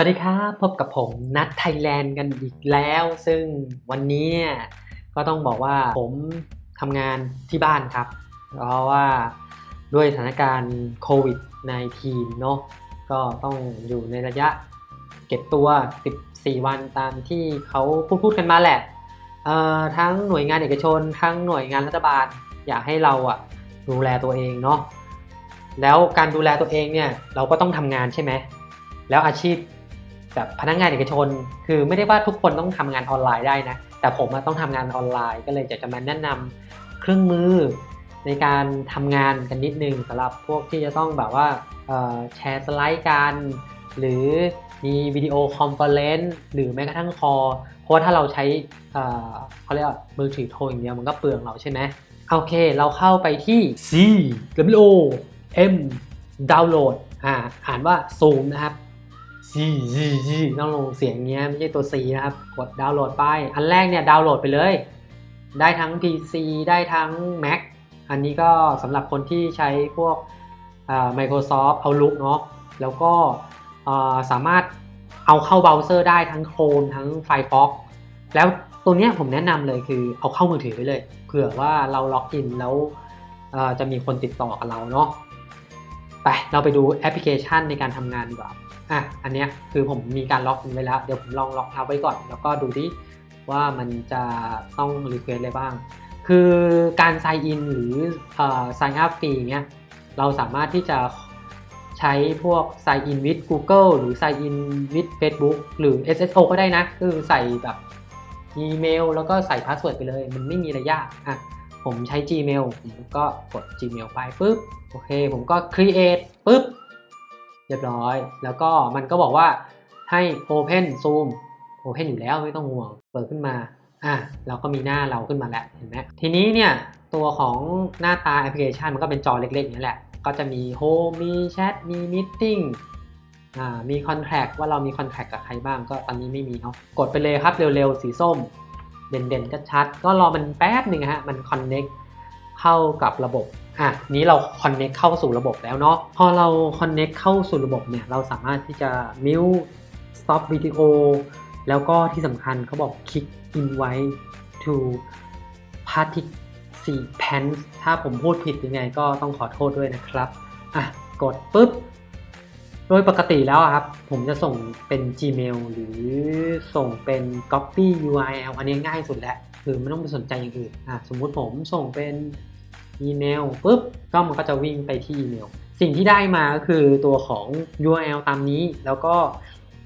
วัสดีครับ พบกับผมนัทไทยแลนด์กันอีกแล้ว ซึ่งวันนี้เนี่ยก็ต้องบอกว่าผมทำงานที่บ้านครับ เพราะว่าด้วยสถานการณ์โควิด -19 เนาะก็ต้องอยู่ในระยะเก็บตัว 14 วันตามที่เขาพูดพูดกันมาแหละทั้งหน่วยงานเอกชน ทั้งหน่วยงานรัฐบาล อยากให้เราอะดูแลตัวเองเนาะแล้วการดูแลตัวเองเนี่ยเราก็ต้องทำงานใช่ไหมแล้วอาชีพ แบบพนักงานเอกชน คือไม่ได้ว่าทุกคนต้องทำงานออนไลน์ได้นะ แต่ผมต้องทำงานออนไลน์ ก็เลยอยากจะมาแนะนำเครื่องมือในการทำงานกันนิดนึงสำหรับพวกที่จะต้องแบบว่าแชร์สไลด์กันหรือมีวิดีโอคอนเฟอเรนซ์หรือแม้กระทั่งคอ เพราะว่าถ้าเราใช้เขาเรียกว่ามือถือโทรอย่างเดียวมันก็เปลืองเราใช่ไหมโอเค เราเข้าไปที่ C W O M ดาวน์โหลดอ่าอ่านว่า Zoom นะครับ Z Z Z ต้องลงเสียงเงี้ยไม่ใช่ตัว C นะครับ กดดาวน์โหลดไป อันแรกเนี่ยดาวน์โหลดไปเลย ได้ทั้ง PC ได้ทั้ง Mac อันนี้ก็สำหรับคนที่ใช้พวก Microsoft Outlook เนาะแล้วก็สามารถเอาเข้าเบราว์เซอร์ได้ทั้ง Chrome ทั้ง Firefox แล้วตัวเนี้ยผมแนะนำเลยคือเอาเข้ามือถือไปเลยเผื่อว่าเราล็อกอินแล้วจะมีคนติดต่อกับเราเนาะไปเราไปดูแอปพลิเคชันในการทำงานดีกว่า อะอันเนี้ยคือผมมีการล็อกอินไว้แล้ว เดี๋ยวผมลองล็อกเอาไว้ก่อน แล้วก็ดูดิว่ามันจะต้องรีเควสอะไรบ้าง คือการ sign in หรือเอ่อ sign up ฟรีเนี้ยเราสามารถที่จะใช้พวก sign in with Google หรือ sign in with Facebook หรือ SSO ก็ได้นะ คือใส่แบบอีเมลแล้วก็ใส่พาสเวิร์ดไปเลย มันไม่มีอะไรยากอะผมใช้ Gmail ผมก็กด Gmail ไปปุ๊บ โอเค ผมก็ create ปุ๊บ เรียบร้อย แล้วก็มันก็บอกว่าให้ Open Zoom Open อยู่แล้วไม่ต้องห่วง เปิดขึ้นมา อะเราก็มีหน้าเราขึ้นมาแล้วเห็นไหมทีนี้เนี่ยตัวของหน้าตาแอปพลิเคชันมันก็เป็นจอเล็กๆอย่างนี้แหละ ก็จะมี Home มี Chat มี Meeting อ่ามี Contract ว่าเรามี Contract กับใครบ้างก็ตอนนี้ไม่มีเนาะกดไปเลยครับเร็วๆ สีส้ม เด่นๆก็ชัด ก็รอมันแป๊บหนึ่งฮะ มัน Connect เข้ากับระบบ อะนี้เรา connect เข้าสู่ระบบแล้วเนาะพอเรา connect เข้าสู่ระบบเนี่ยเราสามารถที่จะ mute stop video แล้วก็ที่สำคัญเขาบอก click invite to participant ถ้าผมพูดผิดยังไงก็ต้องขอโทษด้วยนะครับอะกดปุ๊บ โดยปกติแล้วครับ ผมจะส่งเป็น Gmail หรือส่งเป็น Copy URL อันนี้ง่ายสุดแล้ว คือไม่ต้องไปสนใจอย่างอื่นอะสมมุติผมส่งเป็น อีเมลปุ๊บก็มันก็จะวิ่งไปที่อีเมล สิ่งที่ได้มาก็คือตัวของ URL ตามนี้ แล้วก็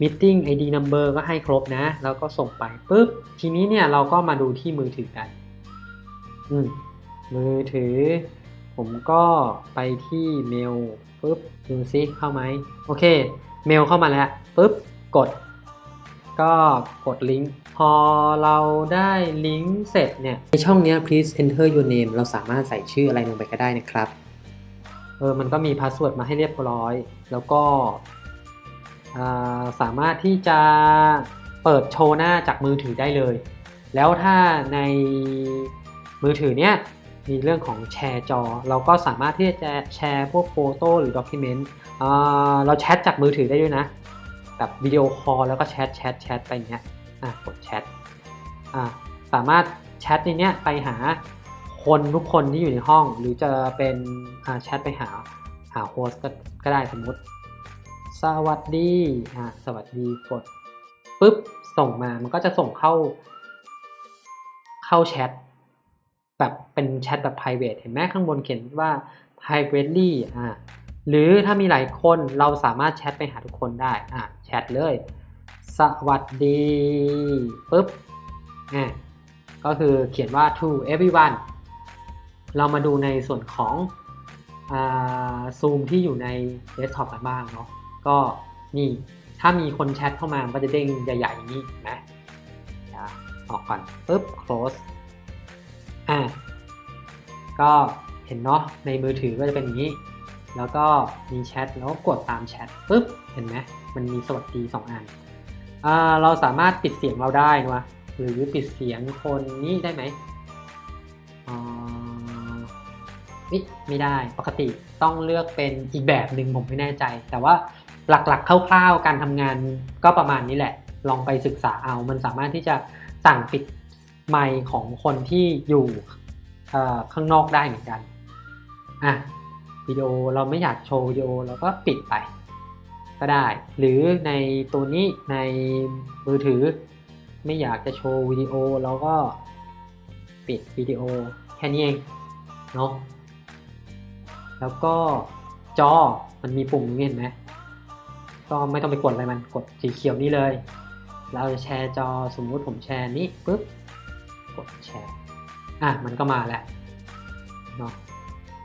Meeting ID Number ก็ให้ครบนะ แล้วก็ส่งไปปุ๊บ ทีนี้เนี่ยเราก็มาดูที่มือถือกัน อืม มือถือ ผมก็ไปที่เมลปุ๊บดูซิเข้าไหม โอเค เมลเข้ามาแล้วปุ๊บ กด ก็กดลิงก์พอเราได้ลิงก์เสร็จเนี่ย ในช่องนี้ please enter your name เราสามารถใส่ชื่ออะไรลงไปก็ได้นะครับ เออ มันก็มีพาสเวิร์ดมาให้เรียบร้อย แล้วก็สามารถที่จะเปิดโชว์หน้าจากมือถือได้เลย แล้วถ้าในมือถือเนี้ยมีเรื่องของแชร์จอ เราก็สามารถที่จะแชร์พวกโฟโต้หรือด็อกิเมนต์เราแชทจากมือถือได้ด้วยนะ แบบวิดีโอคอลแล้วก็แชทแชทแชทไปเงี้ยอะกดแชทอะสามารถแชทในเนี้ยไปหาคนทุกคนที่อยู่ในห้อง หรือจะเป็นอ่าแชทไปหาหาโฮสต์ก็ก็ได้สมมติ สวัสดีอะสวัสดีกดปุ๊บส่งมามันก็จะส่งเข้า เข้าแชทแบบเป็นแชทแบบ private เห็นไหมข้างบนเขียนว่า privately อะ หรือถ้ามีหลายคนเราสามารถแชทไปหาทุกคนได้อะแชทเลย สวัสดีปุ๊บอะก็คือเขียนว่า to everyone เรามาดูในส่วนของซูมที่อยู่ในเดสก์ท็อปกันบ้างเนาะก็นี่ถ้ามีคนแชทเข้ามามันก็จะเด้งใหญ่ๆอย่างนี้นะออกก่อนปุ๊บ close อะก็เห็นเนาะในมือถือก็จะเป็นอย่างนี้ แล้วก็มีแชทแล้วก็กดตามแชทปุ๊บเห็นไหมมันมีสวัสดีสองอันอเราสามารถปิดเสียงเราได้นะหรือปิดเสียงคนนี้ได้ไหมอ่ไม่ได้ปกติต้องเลือกเป็นอีกแบบหนึ่งผมไม่แน่ใจ แต่ว่าหลักๆคร่าวๆการทำงานก็ประมาณนี้แหละ ลองไปศึกษาเอา มันสามารถที่จะสั่งปิดไมค์ของคนที่อยู่ข้างนอกได้เหมือนกันอะ วิดีโอ เราไม่อยากโชว์วิดีโอเราก็ปิดไป ก็ได้ หรือในตัวนี้ในมือถือ ไม่อยากจะโชว์วิดีโอเราก็ปิดวิดีโอแค่นี้เองเนาะแล้วก็จอมันมีปุ่มนี้เห็นไหมก็ไม่ต้องไปกดอะไรมันกดสีเขียวนี่เลย เราจะแชร์จอสมมุติผมแชร์นี้ปุ๊บกดแชร์อะมันก็มาแล้วเนาะ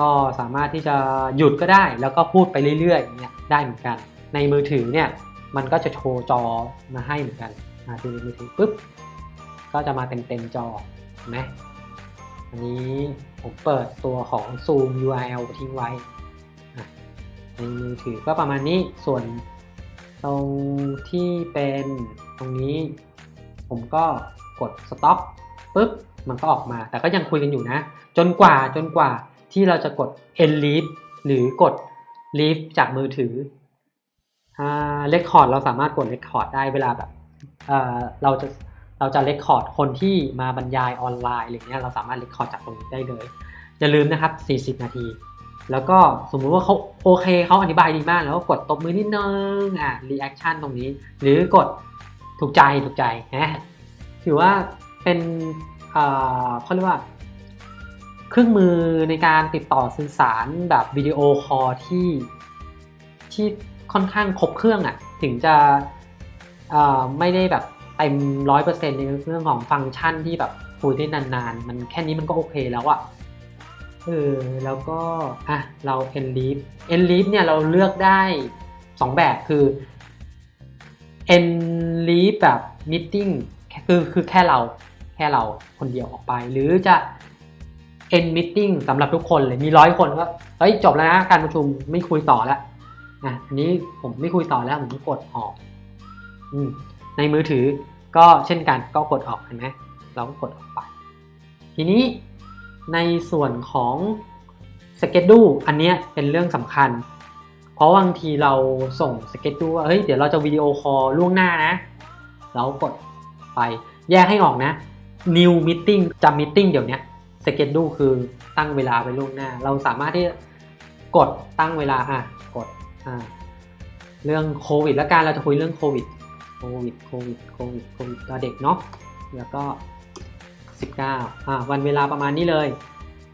ก็สามารถที่จะหยุดก็ได้ แล้วก็พูดไปเรื่อยๆอย่างเงี้ยได้เหมือนกัน ในมือถือเนี่ยมันก็จะโชว์จอมาให้เหมือนกันอะดูในมือถือปุ๊บก็จะมาเต็มๆจอเห็นไหมอันนี้ผมเปิดตัวของ Zoom URL ทิ้งไว้ในมือถือก็ประมาณนี้ส่วนตรงที่เป็นตรงนี้ ผมก็กด stop ปุ๊บมันก็ออกมา แต่ก็ยังคุยกันอยู่นะ จนกว่าจนกว่า ที่เราจะกด end leave หรือกด leave จากมือถืออ่า record เราสามารถกด record ได้เวลาแบบเอ่อเราจะเราจะ record คนที่มาบรรยายออนไลน์อะไรเงี้ยเราสามารถ record จากตรงนี้ได้เลย อย่าลืมนะครับ 40 นาที แล้วก็สมมุติว่าเขาโอเคเขาอธิบายดีมากแล้วก็กดตบมือนิดนึงอะรีแอคชั่นตรงนี้ หรือกดถูกใจถูกใจนะถือว่าเป็นเอ่อเขาเรียกว่า เครื่องมือในการติดต่อสื่อสารแบบวิดีโอคอลที่ที่ค่อนข้างครบเครื่องอะถึงจะไม่ได้แบบเต็มร้อยเปอร์เซ็นต์ในเรื่องของฟังก์ชันที่แบบคุยได้นานๆ มันแค่นี้มันก็โอเคแล้วอะเออแล้วก็อะเรา e n leave n leave เนี่ยเราเลือกได้ 2 แบบคือ e n leave แบบ meeting คือคือแค่เราแค่เราคนเดียวออกไป หรือจะ end meeting สำหรับทุกคนเลยมีร้อยคนก็เฮ้ยจบแล้วนะการประชุมไม่คุยต่อแล้วอะอันนี้ผมไม่คุยต่อแล้วผมกดออกอืในมือถือก็เช่นกันก็กดออกเห็นไหมเราก็กดออกไป ทีนี้ในส่วนของสเกจดูอันนี้เป็นเรื่องสำคัญ เพราะบางทีเราส่งสเกจดูว่าเฮ้ยเดี๋ยวเราจะวิดีโอคอลล่วงหน้านะ เรากดไปแยกให้ออกนะ new meeting จำ meeting เดี๋ยวนี้ สเกจดูคือตั้งเวลาไปล่วงหน้า เราสามารถที่กดตั้งเวลาอะกดอ่าเรื่องโควิดแล้วกันเราจะคุยเรื่องโควิดโควิดโควิดโควิดโควิดต่อเด็กเนาะแล้วก็ 19อ่าวันเวลาประมาณนี้เลย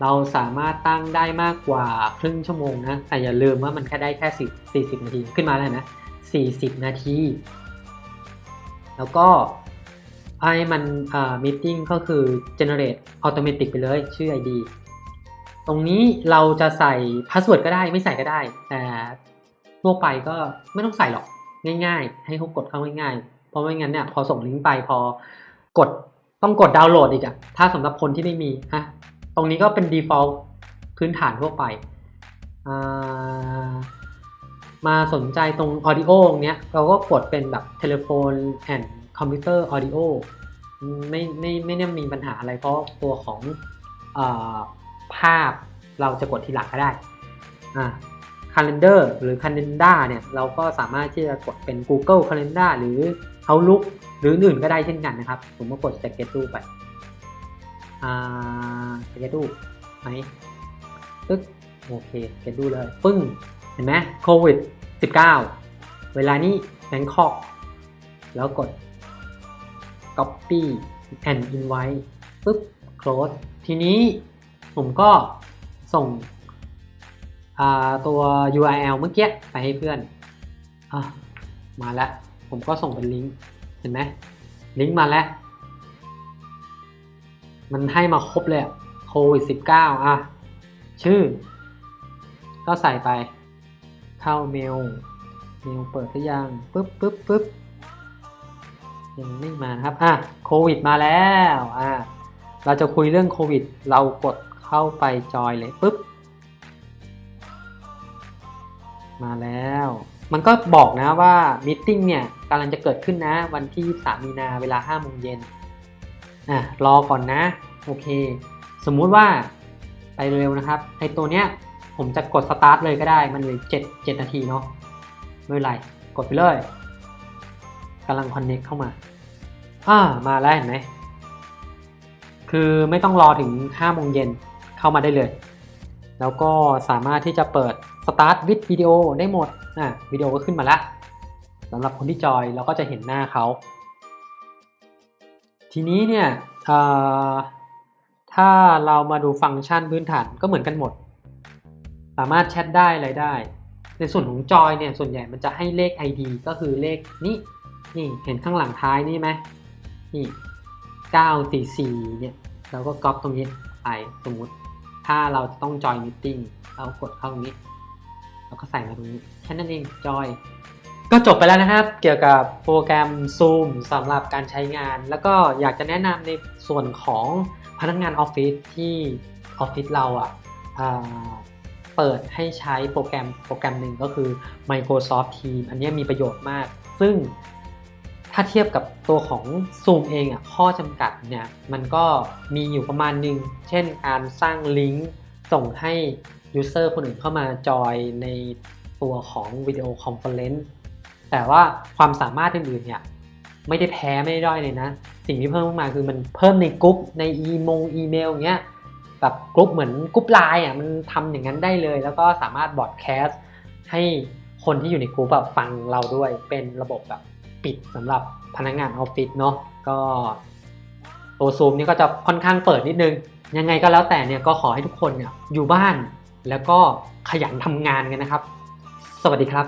เราสามารถตั้งได้มากกว่าครึ่งชั่วโมงนะแต่อย่าลืมว่ามันแค่ได้แค่10 40 นาทีขึ้นมาแล้วนะ40 นาที แล้วก็ ให้มันอ่า meeting ก็คือ generate automatic ไปเลยชื่อ ID ตรงนี้เราจะใส่ password ก็ได้ไม่ใส่ก็ได้ แต่ทั่วไปก็ไม่ต้องใส่หรอกง่าย ๆ ให้เขากดเข้าง่ายๆ เพราะไม่งั้นเนี่ยพอส่งลิงก์ไปพอกดต้องกดดาวน์โหลดอีกอะถ้าสำหรับคนที่ไม่มีอะตรงนี้ก็เป็น default พื้นฐานทั่วไป มาสนใจตรง audio ตรงเนี้ยเราก็กดเป็นแบบ telephone and computer audio ไม่ไม่ไม่ได้มีปัญหาอะไรเพราะตัวของอภาพเราจะกดทีหลังก็ได้อ่า calendar หรือ calendar เนี่ยเราก็สามารถที่จะกดเป็น Google Calendar หรือ Outlook หรืออื่นก็ได้เช่นกันนะครับ ผมก็กด schedule ไปอ่า schedule ไหมปึ๊กโอเค schedule เลยปึ้งเห็นไหมโควิด 19 เวลานี้แบงคอกแล้วกด copy and invite ปึ๊บ close ทีนี้ผมก็ส่งตัว URL เมื่อกี้ไปให้เพื่อนอมาแล้ว ผมก็ส่งเป็นลิงก์ เห็นไหมลิงก์มาแล้ว มันให้มาครบเลยโควิด 19 อะ ชื่อ ก็ใส่ไป เข้าเมล เมลเปิดหรือยัง ปึ๊บปึ๊บปึ๊บ ยังไม่มาครับอะโควิดมาแล้วอะเราจะคุยเรื่องโควิด เรากดเข้าไปจอยเลยปึ๊บ มาแล้ว มันก็บอกนะว่ามิทติ้งเนี่ยกำลังจะเกิดขึ้นนะ วันที่ 3 มีนาเวลา5โมงเย็นอะรอก่อนนะ โอเค สมมุติว่าไปเร็วนะครับไอตัวเนี้ยผมจะกดสตาร์ทเลยก็ได้ มันเลือ7 7นาทีเนาะไม่เป็นไร กดไปเลย กำลังคอนเน็กเข้ามา อ่า มาแล้วเห็นไหม คือไม่ต้องรอถึง5โมงเย็นเข้ามาได้เลย แล้วก็สามารถที่จะเปิด Start with Video ได้หมด อะวิดีโอก็ขึ้นมาแล้วสำหรับคนที่จอยเราก็จะเห็นหน้าเขา ทีนี้เนี่ยถ้าเรามาดูฟังก์ชันพื้นฐานก็เหมือนกันหมด สามารถแชทได้อะไรได้ ในส่วนของจอยเนี่ยส่วนใหญ่มันจะให้เลข ID ก็คือเลขนี้ นี่เห็นข้างหลังท้ายนี่ไหมนี่944เนี่ยเราก็ก๊อปตรงนี้ไปสมมุติ ถ้าเราจะต้องจอยมิทติ้งเรากดเข้าตรงนี้แล้วก็ใส่มาตรงนี้แค่นั้นเองจอยก็จบไปแล้วนะครับ เกี่ยวกับโปรแกรม Zoom สำหรับการใช้งาน แล้วก็อยากจะแนะนำในส่วนของพนักงานออฟฟิศที่ออฟฟิศเราอะอ่าเปิดให้ใช้โปรแกรมโปรแกรมหนึ่งก็คือ Microsoft Teams อันนี้มีประโยชน์มาก ซึ่ง ถ้าเทียบกับตัวของ Zoom เองอะข้อจำกัดเนี่ยมันก็มีอยู่ประมาณหนึ่งเช่นการสร้างลิงก์ส่งให้ User คนอื่นเข้ามาจอยในตัวของวิดีโอคอนเฟอเรนซ์แต่ว่าความสามารถอื่นๆเนี่ยไม่ได้แพ้ไม่ได้ด้อยเลยนะ สิ่งที่เพิ่มขึ้นมาคือมันเพิ่มในกรุ๊ปในอีมงอีเมลอย่างเงี้ยแบบกรุ๊ปเหมือนกรุ๊ปไลน์อะมันทำอย่างนั้นได้เลย แล้วก็สามารถบอดแคสต์ให้คนที่อยู่ในกรุ๊ปแบบฟังเราด้วยเป็นระบบแบบ ปิดสำหรับพนักงานออฟฟิศเนาะก็ตัวซูมนี่ก็จะค่อนข้างเปิดนิดนึง ยังไงก็แล้วแต่เนี่ยก็ขอให้ทุกคนเนี่ยอยู่บ้านแล้วก็ขยันทำงานกันนะครับ สวัสดีครับ